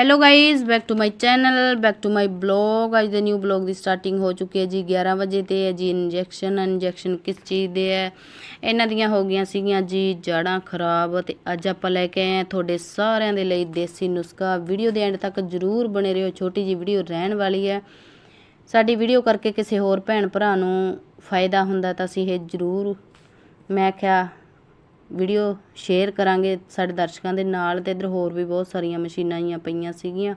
Hello guys back to my channel back to my blog ਅੱਜ ਦੇ new blog ਦੀ starting ਹੋ ਚੁੱਕੀ ਹੈ ਜੀ 11 ਵਜੇ ਤੇ ਹੈ ਜੀ ਇੰਜੈਕਸ਼ਨ ਇੰਜੈਕਸ਼ਨ ਕਿਸ ਚੀਜ਼ ਦੇ ਹੈ? ਇਹਨਾਂ ਦੀਆਂ ਹੋ ਗਈਆਂ ਸੀਗੀਆਂ ਜੀ ਜੜਾਂ ਖਰਾਬ ਤੇ ਅੱਜ ਆਪਾਂ ਲੈ ਕੇ ਆਏ ਹਾਂ ਤੁਹਾਡੇ ਸਾਰਿਆਂ ਦੇ ਲਈ ਦੇਸੀ ਨੁਸਖਾ। ਵੀਡੀਓ ਦੇ ਐਂਡ ਤੱਕ ਜਰੂਰ ਬਣੇ ਰਹੋ, ਛੋਟੀ ਜੀ ਵੀਡੀਓ ਰਹਿਣ ਵਾਲੀ ਹੈ। ਸਾਡੀ ਵੀਡੀਓ ਕਰਕੇ ਕਿਸੇ ਹੋਰ ਭੈਣ ਭਰਾ ਨੂੰ ਫਾਇਦਾ ਹੁੰਦਾ ਤਾਂ ਅਸੀਂ ਇਹ ਜਰੂਰ, ਮੈਂ ਕਿਹਾ ਵੀਡੀਓ ਸ਼ੇਅਰ ਕਰਾਂਗੇ ਸਾਡੇ ਦਰਸ਼ਕਾਂ ਦੇ ਨਾਲ ਤੇ ਇਧਰ ਹੋਰ ਵੀ ਬਹੁਤ ਸਾਰੀਆਂ ਮਸ਼ੀਨਾਂ ਆਈਆਂ ਪਈਆਂ ਸੀਗੀਆਂ।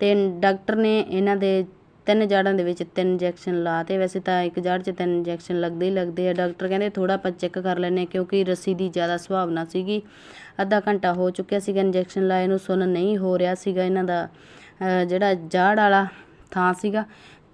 ਤੇ ਡਾਕਟਰ ਨੇ ਇਹਨਾਂ ਦੇ ਤਿੰਨ ਜੜਾਂ ਦੇ ਵਿੱਚ ਤਿੰਨ ਇੰਜੈਕਸ਼ਨ ਲਾਤੇ। ਵੈਸੇ ਤਾਂ ਇੱਕ ਜੜ 'ਚ ਤਿੰਨ ਇੰਜੈਕਸ਼ਨ ਲੱਗਦੇ ਹੀ ਲੱਗਦੇ ਆ। ਡਾਕਟਰ ਕਹਿੰਦੇ ਥੋੜਾ ਆਪਾਂ ਚੈੱਕ ਕਰ ਲੈਨੇ ਕਿਉਂਕਿ ਰੱਸੀ ਦੀ ਜ਼ਿਆਦਾ ਸੁਭਾਵਨਾ ਸੀਗੀ। ਅੱਧਾ ਘੰਟਾ ਹੋ ਚੁੱਕਿਆ ਸੀਗਾ ਇੰਜੈਕਸ਼ਨ ਲਾਏ ਨੂੰ ਸੁਣ ਨਹੀਂ ਹੋ ਰਿਹਾ ਸੀਗਾ ਇਹਨਾਂ ਦਾ ਜਿਹੜਾ ਜੜ ਵਾਲਾ ਥਾਂ ਸੀਗਾ।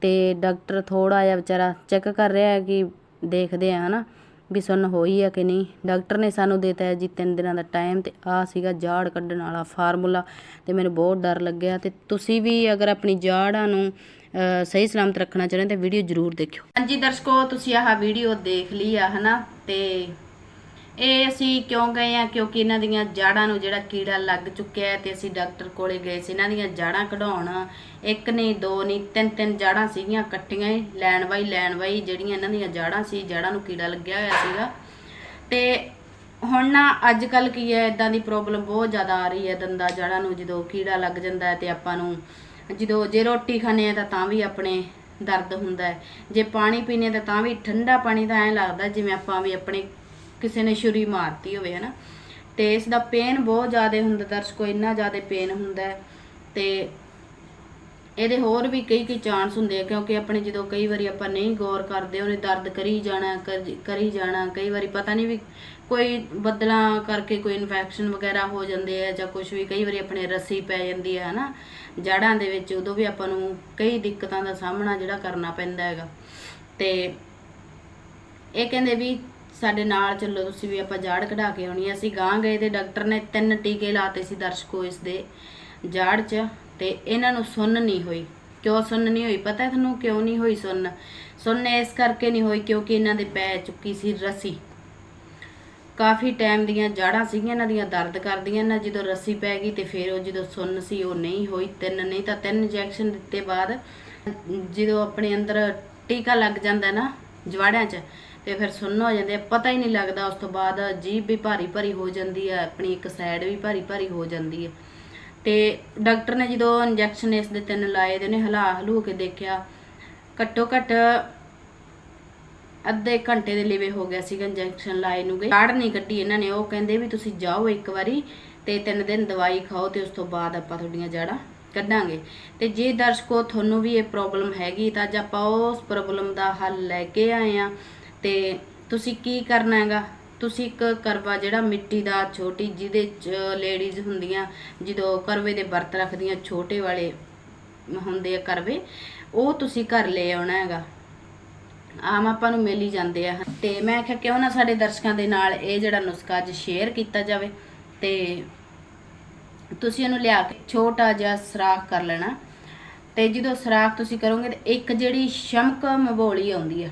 ਤੇ ਡਾਕਟਰ ਥੋੜਾ ਜਿਹਾ ਵਿਚਾਰਾ ਚੈੱਕ ਕਰ ਰਿਹਾ ਕਿ ਦੇਖਦੇ ਆ, ਹਨਾ। ਵੀ ਸੁੰਨ ਹੋਈ ਆ ਕਿ ਨਹੀਂ। ਡਾਕਟਰ ਨੇ ਸਾਨੂੰ ਦਿੱਤਾ ਹੈ ਜੀ 3 ਦਿਨਾਂ ਦਾ ਟਾਈਮ ਤੇ ਆ ਸੀਗਾ ਜਾੜ ਕੱਢਣ ਵਾਲਾ ਫਾਰਮੂਲਾ ਤੇ ਮੈਨੂੰ ਬਹੁਤ ਡਰ ਲੱਗਿਆ ਤੇ ਤੁਸੀਂ ਵੀ ਅਗਰ ਆਪਣੀ ਜਾੜਾਂ ਨੂੰ ਸਹੀ ਸਲਾਮਤ ਰੱਖਣਾ ਚਾਹੁੰਦੇ ਤਾਂ ਵੀਡੀਓ ਜ਼ਰੂਰ ਦੇਖਿਓ। ਹਾਂਜੀ ਦਰਸ਼ਕੋ, ਤੁਸੀਂ ਆਹ ਵੀਡੀਓ ਦੇਖ ਲਈ ਆ, ਹਨਾ? ਤੇ ਇਹ ਅਸੀਂ ਕਿਉਂ ਗਏ ਆ? ਕਿਉਂਕਿ ਇਹਨਾਂ ਦੀਆਂ ਜਾੜਾਂ ਨੂੰ ਜਿਹੜਾ ਕੀੜਾ ਲੱਗ ਚੁੱਕਿਆ ਹੈ ਤੇ ਅਸੀਂ ਡਾਕਟਰ ਕੋਲੇ ਗਏ ਸੀ। ਇਹਨਾਂ ਦੀਆਂ ਜਾੜਾਂ ਕਢਾਉਣ ਇੱਕ ਨਹੀਂ, ਦੋ ਨਹੀਂ, ਤਿੰਨ ਤਿੰਨ ਜਾੜਾਂ ਸੀਗੀਆਂ ਇਕੱਠੀਆਂ ਹੀ, ਲੈਣ ਬਾਈ ਲੈਣ ਬਾਈ ਜਿਹੜੀਆਂ ਇਹਨਾਂ ਦੀਆਂ ਜਾੜਾਂ ਸੀ, ਜਾੜਾਂ ਨੂੰ ਕੀੜਾ ਲੱਗਿਆ ਹੋਇਆ ਸੀਗਾ। ਤੇ ਹੁਣ ਨਾ ਅੱਜ ਕੱਲ ਕੀ ਹੈ, ਇਦਾਂ ਦੀ ਪ੍ਰੋਬਲਮ ਬਹੁਤ ਜ਼ਿਆਦਾ ਆ ਰਹੀ ਹੈ ਦੰਦਾ ਜੜਾਂ ਨੂੰ, ਜਦੋਂ ਕੀੜਾ ਲੱਗ ਜਾਂਦਾ ਹੈ ਤੇ ਆਪਾਂ ਨੂੰ, ਜਦੋਂ ਜੇ ਰੋਟੀ ਖਾਂਦੇ ਆ ਤਾਂ ਤਾਂ ਵੀ ਆਪਣੇ ਦਰਦ ਹੁੰਦਾ ਹੈ। ਜੇ ਪਾਣੀ ਪੀਣੇ ਤਾਂ ਤਾਂ ਵੀ ਠੰਡਾ ਪਾਣੀ ਤਾਂ ਐਂ ਲੱਗਦਾ ਜਿਵੇਂ ਆਪਾਂ ਵੀ ਆਪਣੇ ਕਿਸੇ ਨੇ ਛੁਰੀ ਮਾਰਤੀ ਹੋਵੇ, ਹਨਾ? ਤੇ ਇਸ ਦਾ ਪੇਨ ਬਹੁਤ ਜ਼ਿਆਦਾ ਹੁੰਦਾ, ਦਰਸ਼ਕੋ, ਇੰਨਾ ਜ਼ਿਆਦਾ ਪੇਨ ਹੁੰਦਾ ਹੈ। ਤੇ ਇਹਦੇ ਹੋਰ ਵੀ ਕਈ ਕਈ ਚਾਂਸ ਹੁੰਦੇ ਆ, ਕਿਉਂਕਿ ਆਪਣੇ ਜਦੋਂ ਕਈ ਵਾਰੀ ਆਪਾਂ ਨਹੀਂ ਗੌਰ ਕਰਦੇ, ਉਹਨੇ ਦਰਦ ਕਰੀ ਜਾਣਾ, ਕਰ- ਕਰੀ ਜਾਣਾ, ਕਈ ਵਾਰੀ ਪਤਾ ਨਹੀਂ ਵੀ ਕੋਈ ਬੱਦਲਾਂ ਕਰਕੇ ਕੋਈ ਇਨਫੈਕਸ਼ਨ ਵਗੈਰਾ ਹੋ ਜਾਂਦੇ ਆ ਜਾਂ ਕੁਝ ਵੀ, ਕਈ ਵਾਰੀ ਆਪਣੇ ਰੱਸੀ ਪੈ ਜਾਂਦੀ ਹੈ ਹਨਾ? ਜੜਾਂ ਦੇ ਵਿੱਚ ਉਦੋਂ ਵੀ ਆਪਾਂ ਨੂੰ ਕਈ ਦਿੱਕਤਾਂ ਦਾ ਸਾਹਮਣਾ ਜਿਹੜਾ ਕਰਨਾ ਪੈਂਦਾ ਹੈਗਾ। ਤੇ ਇਹ ਕਹਿੰਦੇ ਵੀ ਸਾਡੇ ਨਾਲ ਚੱਲੋ, ਤੁਸੀਂ ਵੀ ਆਪਾਂ ਜਾੜ ਕਢਾ ਕੇ ਆਉਣੀ ਆ। ਅਸੀਂ ਗਾਂ ਗਏ ਤੇ ਡਾਕਟਰ ਨੇ ਤਿੰਨ ਟੀਕੇ ਲਾਤੇ ਸੀ ਦਰਸ਼ਕੋ ਇਸ ਦੇ, ਜਾੜ 'ਚ, ਤੇ ਇਹਨਾਂ ਨੂੰ ਸੁੰਨ ਨਹੀਂ ਹੋਈ। ਕਿਉਂ ਸੁੰਨ ਨਹੀਂ ਹੋਈ? ਪਤਾ ਤੁਹਾਨੂੰ ਕਿਉਂ ਨਹੀਂ ਹੋਈ ਸੁੰਨ? ਸੁੰਨ ਇਸ ਕਰਕੇ ਨਹੀਂ ਹੋਈ ਕਿਉਂਕਿ ਇਹਨਾਂ ਦੇ ਪੈ ਚੁੱਕੀ ਸੀ ਰੱਸੀ। ਕਾਫੀ ਟਾਈਮ ਦੀਆਂ ਜਾੜਾਂ ਸੀਗੀਆਂ, ਇਹਨਾਂ ਦੀਆਂ ਦਰਦ ਕਰਦੀਆਂ ਨਾ। ਜਦੋਂ ਰੱਸੀ ਪੈ ਗਈ ਤੇ ਫਿਰ ਉਹ ਜਦੋਂ ਸੁੰਨ ਸੀ, ਉਹ ਨਹੀਂ ਹੋਈ। ਤਿੰਨ ਨਹੀਂ ਤਾਂ ਤਿੰਨ ਇੰਜੈਕਸ਼ਨ ਦਿੱਤੇ ਬਾਅਦ ਜਦੋਂ ਆਪਣੇ ਅੰਦਰ ਟੀਕਾ ਲੱਗ ਜਾਂਦਾ ਨਾ ਜਵਾੜਿਆਂ 'ਚ ਤੇ ਫਿਰ ਸੁੰਨ ਹੋ ਜਾਂਦੇ ਆ, ਪਤਾ ਹੀ ਨਹੀਂ ਲੱਗਦਾ, ਉਸ ਤੋਂ ਬਾਅਦ ਜੀਭ ਵੀ ਭਾਰੀ ਭਾਰੀ ਹੋ ਜਾਂਦੀ ਹੈ, ਆਪਣੀ ਇੱਕ ਸਾਈਡ ਵੀ ਭਾਰੀ ਭਾਰੀ ਹੋ ਜਾਂਦੀ ਹੈ। ਤੇ ਡਾਕਟਰ ਨੇ ਜਦੋਂ ਇੰਜੈਕਸ਼ਨ ਇਸ ਦੇ ਤਿੰਨ ਲਾਏ ਤੇ ਉਹਨੇ ਹਲਾ ਹਲੂ ਕੇ ਦੇਖਿਆ, ਘੱਟੋ ਘੱਟ ਅੱਧੇ ਘੰਟੇ ਦੇ ਲਿਵੇ ਹੋ ਗਿਆ ਸੀਗਾ ਇੰਜੈਕਸ਼ਨ ਲਾਏ ਨੂੰ ਗਏ ਕਾੜ ਨਹੀਂ ਕੱਢੀ ਇਹਨਾਂ ਨੇ, ਉਹ ਕਹਿੰਦੇ ਵੀ ਤੁਸੀਂ ਜਾਓ ਇੱਕ ਵਾਰੀ ਤੇ ਤਿੰਨ ਦਿਨ ਦਵਾਈ ਖਾਓ ਤੇ ਉਸ ਤੋਂ ਬਾਅਦ ਆਪਾਂ ਤੁਹਾਡੀਆਂ ਜੜਾਂ ਕੱਢਾਂਗੇ। ਤੇ ਜੇ ਦਰਸ਼ਕੋ, ਤੁਹਾਨੂੰ ਵੀ ਇਹ ਪ੍ਰੋਬਲਮ ਹੈਗੀ ਤਾਂ ਅੱਜ ਆਪਾਂ ਉਸ ਪ੍ਰੋਬਲਮ ਦਾ ਹੱਲ ਲੈ ਕੇ ਆਏ ਆ ਤੇ ਤੁਸੀਂ ਕੀ ਕਰਨਾ ਹੈਗਾ? ਤੁਸੀਂ ਇੱਕ ਕਰਵਾ ਜਿਹੜਾ ਮਿੱਟੀ ਦਾ ਛੋਟੀ ਜਿਹਦੇ ਚ ਲੇਡੀਜ਼ ਹੁੰਦੀਆਂ, ਜਦੋਂ ਕਰਵੇ ਦੇ ਵਰਤ ਰੱਖਦੀਆਂ ਛੋਟੇ ਵਾਲੇ ਹੁੰਦੇ ਆ ਕਰਵੇ, ਉਹ ਤੁਸੀਂ ਘਰ ਲੈ ਆਉਣਾ ਹੈਗਾ। ਆਮ ਆਪਾਂ ਨੂੰ ਮਿਲ ਹੀ ਜਾਂਦੇ ਆ। ਤੇ ਮੈਂ ਆਖਿਆ ਕਿਉਂ ਨਾ ਸਾਡੇ ਦਰਸ਼ਕਾਂ ਦੇ ਨਾਲ ਇਹ ਜਿਹੜਾ ਨੁਸਖਾ ਅੱਜ ਸ਼ੇਅਰ ਕੀਤਾ ਜਾਵੇ ਤੇ ਤੁਸੀਂ ਇਹਨੂੰ ਲਿਆ ਕੇ ਛੋਟਾ ਜਿਹਾ ਸਰਾਖ ਕਰ ਲੈਣਾ। ਤੇ ਜਦੋਂ ਸਰਾਖ ਤੁਸੀਂ ਕਰੋਗੇ ਤੇ ਇੱਕ ਜਿਹੜੀ ਸ਼ਮਕ ਮਬੋਲੀ ਆਉਂਦੀ ਆ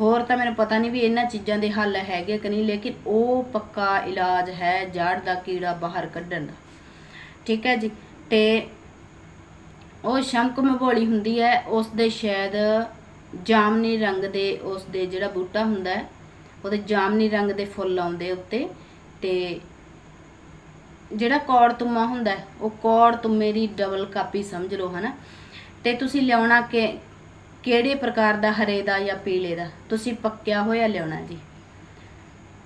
ਹੋਰ ਤਾਂ ਮੈਨੂੰ ਪਤਾ ਨਹੀਂ ਵੀ ਇਹਨਾਂ ਚੀਜ਼ਾਂ ਦੇ ਹੱਲ ਹੈਗੇ ਕਿ ਨਹੀਂ, ਲੇਕਿਨ ਉਹ ਪੱਕਾ ਇਲਾਜ ਹੈ ਜੜ ਦਾ ਕੀੜਾ ਬਾਹਰ ਕੱਢਣ ਦਾ। ਠੀਕ ਹੈ ਜੀ? ਤੇ ਉਹ ਸ਼ੰਕ ਮਭੋਲੀ ਹੁੰਦੀ ਹੈ, ਉਸ ਦੇ ਸ਼ਾਇਦ ਜਾਮਨੀ ਰੰਗ ਦੇ ਉਸ ਦੇ ਜਿਹੜਾ ਬੂਟਾ ਹੁੰਦਾ ਹੈ, ਉਹਦੇ ਜਾਮਨੀ ਰੰਗ ਦੇ ਫੁੱਲ ਆਉਂਦੇ ਉੱਤੇ ਤੇ ਜਿਹੜਾ ਕੌੜ ਤੁਮਾ ਹੁੰਦਾ ਉਹ ਕੌੜ ਤੁਮੇ ਦੀ ਡਬਲ ਕਾਪੀ ਸਮਝ ਲਓ, ਹਨਾ? ਤੇ ਤੁਸੀਂ ਲਿਆਉਣਾ ਕਿ ਕਿਹੜੇ ਪ੍ਰਕਾਰ ਦਾ ਹਰੇ ਦਾ ਜਾਂ ਪੀਲੇ ਦਾ? ਤੁਸੀਂ ਪੱਕਿਆ ਹੋਇਆ ਲਿਆਉਣਾ ਜੀ।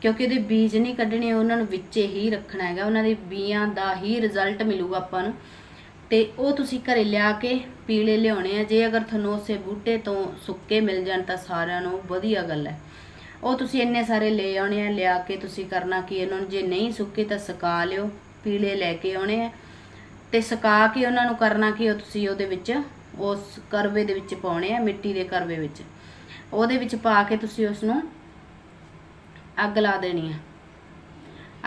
ਕਿਉਂਕਿ ਉਹਦੇ ਬੀਜ ਨਹੀਂ ਕੱਢਣੇ, ਉਹਨਾਂ ਨੂੰ ਵਿੱਚ ਹੀ ਰੱਖਣਾ ਹੈਗਾ। ਉਹਨਾਂ ਦੇ ਬੀਆਂ ਦਾ ਹੀ ਰਿਜ਼ਲਟ ਮਿਲੂਗਾ ਆਪਾਂ ਨੂੰ। ਤੇ ਉਹ ਤੁਸੀਂ ਘਰੇ ਲਿਆ ਕੇ ਪੀਲੇ ਲਿਆਉਣੇ ਆ। ਜੇ ਅਗਰ ਤੁਹਾਨੂੰ ਉਸੇ ਬੂਟੇ ਤੋਂ ਸੁੱਕੇ ਮਿਲ ਜਾਣ ਤਾਂ ਸਾਰਿਆਂ ਨੂੰ ਵਧੀਆ ਗੱਲ ਹੈ। ਉਹ ਤੁਸੀਂ ਇੰਨੇ ਸਾਰੇ ਲੈ ਆਉਣੇ ਆ। ਲਿਆ ਕੇ ਤੁਸੀਂ ਕਰਨਾ ਕੀ ਇਹਨਾਂ ਨੂੰ ਜੇ ਨਹੀਂ ਸੁੱਕੇ ਤਾਂ ਸੁਕਾ ਲਿਓ। ਪੀਲੇ ਲੈ ਕੇ ਆਉਣੇ ਆ। ਤੇ ਸੁਕਾ ਕੇ ਉਹਨਾਂ ਨੂੰ ਕਰਨਾ ਕੀ ਉਹ ਤੁਸੀਂ ਉਹਦੇ ਵਿੱਚ ਉਸ ਕਰਵੇ ਦੇ ਵਿੱਚ ਪਾਉਣੇ ਆ, ਮਿੱਟੀ ਦੇ ਕਰਵੇ ਵਿੱਚ। ਉਹਦੇ ਵਿੱਚ ਪਾ ਕੇ ਤੁਸੀਂ ਉਸ ਨੂੰ ਅੱਗ ਲਾ ਦੇਣੀ ਆ।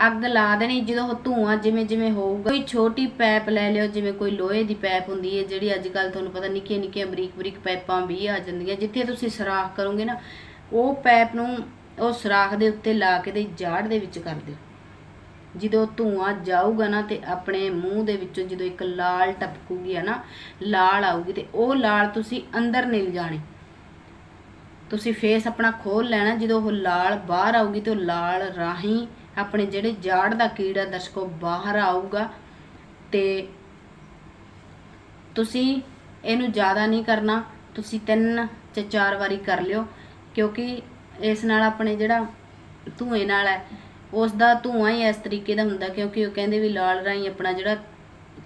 ਅੱਗ ਲਾ ਦੇਣੀ, ਜਦੋਂ ਉਹ ਧੂਆਂ ਜਿਵੇਂ ਜਿਵੇਂ ਹੋਊਗਾ। ਕੋਈ ਛੋਟੀ ਪੈਪ ਲੈ ਲਿਓ, ਜਿਵੇਂ ਕੋਈ ਲੋਹੇ ਦੀ ਪੈਪ ਹੁੰਦੀ ਹੈ ਜਿਹੜੀ ਅੱਜ ਕੱਲ ਤੁਹਾਨੂੰ ਪਤਾ ਨਿੱਕੀਆਂ ਨਿੱਕੀਆਂ ਬਰੀਕ ਬਰੀਕ ਪੈਪਾਂ ਵੀ ਆ ਜਾਂਦੀਆਂ। ਜਿੱਥੇ ਤੁਸੀਂ ਸਰਾਖ ਕਰੋਗੇ ਨਾ, ਉਹ ਪੈਪ ਨੂੰ ਉਹ ਸਰਾਖ ਦੇ ਉੱਤੇ ਲਾ ਕੇ ਤੇ ਜਾੜ ਦੇ ਵਿੱਚ ਕਰ ਦਿਓ। ਜਦੋਂ ਧੂਆਂ ਜਾਊਗਾ ਨਾ ਤੇ ਆਪਣੇ ਮੂੰਹ ਦੇ ਵਿੱਚੋਂ ਜਦੋਂ ਇੱਕ ਲਾਲ ਟਪਕੂਗੀ ਹੈ ਨਾ ਲਾਲ ਆਊਗੀ ਤੇ ਉਹ ਲਾਲ ਤੁਸੀਂ ਅੰਦਰ ਨਹੀਂ ਲਿਜਾਣੀ। ਤੁਸੀਂ ਫੇਸ ਆਪਣਾ ਖੋਲ ਲੈਣਾ, ਜਦੋਂ ਉਹ ਲਾਲ ਬਾਹਰ ਆਊਗੀ ਤੇ ਉਹ ਲਾਲ ਰਾਹੀਂ ਆਪਣੇ ਜਿਹੜੇ ਜਾੜ ਦਾ ਕੀੜਾ ਦਰਸ਼ਕੋ ਬਾਹਰ ਆਊਗਾ ਤੇ ਤੁਸੀਂ ਇਹਨੂੰ ਜ਼ਿਆਦਾ ਨਹੀਂ ਕਰਨਾ, ਤੁਸੀਂ ਤਿੰਨ ਜਾਂ ਚਾਰ ਵਾਰੀ ਕਰ ਲਿਓ, ਕਿਉਂਕਿ ਇਸ ਨਾਲ ਆਪਣੇ ਜਿਹੜਾ ਧੂਏ ਨਾਲ ਹੈ ਉਸ ਦਾ ਧੂਆਂ ਹੀ ਇਸ ਤਰੀਕੇ ਦਾ ਹੁੰਦਾ ਕਿਉਂਕਿ ਉਹ ਕਹਿੰਦੇ ਵੀ ਲਾਲ ਰਾਹੀਂ ਆਪਣਾ ਜਿਹੜਾ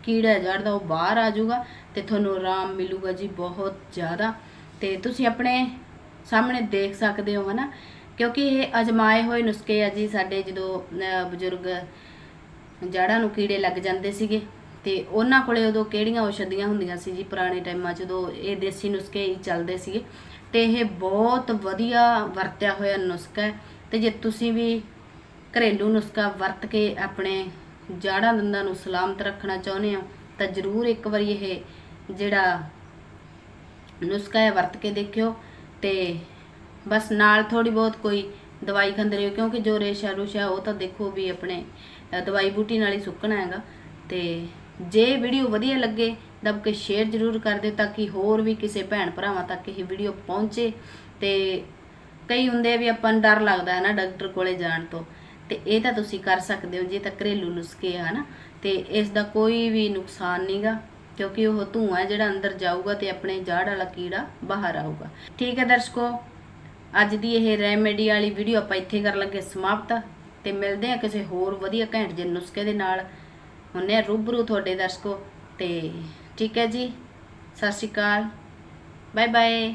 ਕੀੜਾ ਜੜ ਦਾ ਉਹ ਬਾਹਰ ਆ ਜਾਊਗਾ ਤੇ ਤੁਹਾਨੂੰ ਆਰਾਮ ਮਿਲੂਗਾ ਜੀ ਬਹੁਤ ਜ਼ਿਆਦਾ। ਤੇ ਤੁਸੀਂ ਆਪਣੇ ਸਾਹਮਣੇ ਦੇਖ ਸਕਦੇ ਹੋ ਹਨਾ, ਕਿਉਂਕਿ ਇਹ ਅਜਮਾਏ ਹੋਏ ਨੁਸਖੇ ਆ ਜੀ ਸਾਡੇ ਜਦੋਂ ਬਜ਼ੁਰਗ ਜੜਾਂ ਨੂੰ ਕੀੜੇ ਲੱਗ ਜਾਂਦੇ ਸੀਗੇ ਤੇ ਉਹਨਾਂ ਕੋਲੇ ਉਦੋਂ ਕਿਹੜੀਆਂ ਔਸ਼ਧੀਆਂ ਹੁੰਦੀਆਂ ਸੀ ਜੀ ਪੁਰਾਣੇ ਟਾਈਮਾਂ 'ਚ ਜਦੋਂ ਇਹ ਦੇਸੀ ਨੁਸਖੇ ਹੀ ਚੱਲਦੇ ਸੀਗੇ। ਤੇ ਇਹ ਬਹੁਤ ਵਧੀਆ ਵਰਤਿਆ ਹੋਇਆ ਨੁਸਖਾ ਹੈ। ਤੇ ਜੇ ਤੁਸੀਂ ਵੀ ਘਰੇਲੂ ਨੁਸਖਾ ਵਰਤ ਕੇ ਆਪਣੇ ਜਾੜਾਂ ਦੰਦਾਂ ਨੂੰ ਸਲਾਮਤ ਰੱਖਣਾ ਚਾਹੁੰਦੇ ਹੋ, ਤਾਂ ਜ਼ਰੂਰ ਇੱਕ ਵਾਰੀ ਇਹ ਜਿਹੜਾ ਨੁਸਖਾ ਹੈ ਵਰਤ ਕੇ ਦੇਖਿਓ ਤੇ ਬਸ ਨਾਲ ਥੋੜੀ ਬਹੁਤ ਕੋਈ ਦਵਾਈ ਖਾਂਦੇ ਰਹੋ, ਕਿਉਂਕਿ ਜੋ ਰੇਸ਼ਾ ਰੁਸ਼ਾ ਉਹ ਤਾਂ ਦੇਖੋ ਵੀ ਆਪਣੇ ਦਵਾਈ ਬੂਟੀ ਨਾਲ ਹੀ ਸੁੱਕਣਾ ਹੈਗਾ। ਤੇ ਜੇ ਵੀਡੀਓ ਵਧੀਆ ਲੱਗੇ ਦਬ ਕੇ ਸ਼ੇਅਰ ਜ਼ਰੂਰ ਕਰ ਦਿਓ ਤਾਂ ਕਿ ਹੋਰ ਵੀ ਕਿਸੇ ਭੈਣ ਭਰਾਵਾਂ ਤੱਕ ਇਹ ਵੀਡੀਓ ਪਹੁੰਚੇ। ਤੇ ਕਈ ਹੁੰਦੇ ਆ ਵੀ ਆਪਾਂ ਨੂੰ ਡਰ ਲੱਗਦਾ ਹੈ ਨਾ ਡਾਕਟਰ ਕੋਲੇ ਜਾਣ ਤੋਂ। ਤੇ ਇਹ ਤਾਂ ਤੁਸੀਂ ਕਰ ਸਕਦੇ ਹੋ, ਜੇ ਤਾਂ ਘਰੇਲੂ ਨੁਸਖੇ ਆ ਨਾ ਤੇ ਇਸ ਦਾ ਕੋਈ ਵੀ ਨੁਕਸਾਨ ਨਹੀਂਗਾ, ਕਿਉਂਕਿ ਉਹ ਧੂਆਂ ਜਿਹੜਾ ਅੰਦਰ ਜਾਊਗਾ ਤੇ ਆਪਣੇ ਜਾੜ ਵਾਲਾ ਕੀੜਾ ਬਾਹਰ ਆਊਗਾ। ਠੀਕ ਹੈ ਦਰਸ਼ਕੋ, ਅੱਜ ਦੀ ਇਹ ਰੈਮੇਡੀ ਵਾਲੀ ਵੀਡੀਓ ਆਪਾਂ ਇੱਥੇ ਕਰਨ ਲੱਗੇ ਸਮਾਪਤ, ਤੇ ਮਿਲਦੇ ਆ ਕਿਸੇ ਹੋਰ ਵਧੀਆ ਘੈਂਟ ਜਿਹੇ ਨੁਸਖੇ ਦੇ ਨਾਲ। ਹੁੰਨੇ ਆ ਰੂਬਰੂ ਤੁਹਾਡੇ ਦਰਸ਼ਕੋ, ਤੇ ਠੀਕ ਹੈ ਜੀ, ਸਤਿ ਸ਼੍ਰੀ ਅਕਾਲ ਬਾਏ ਬਾਏ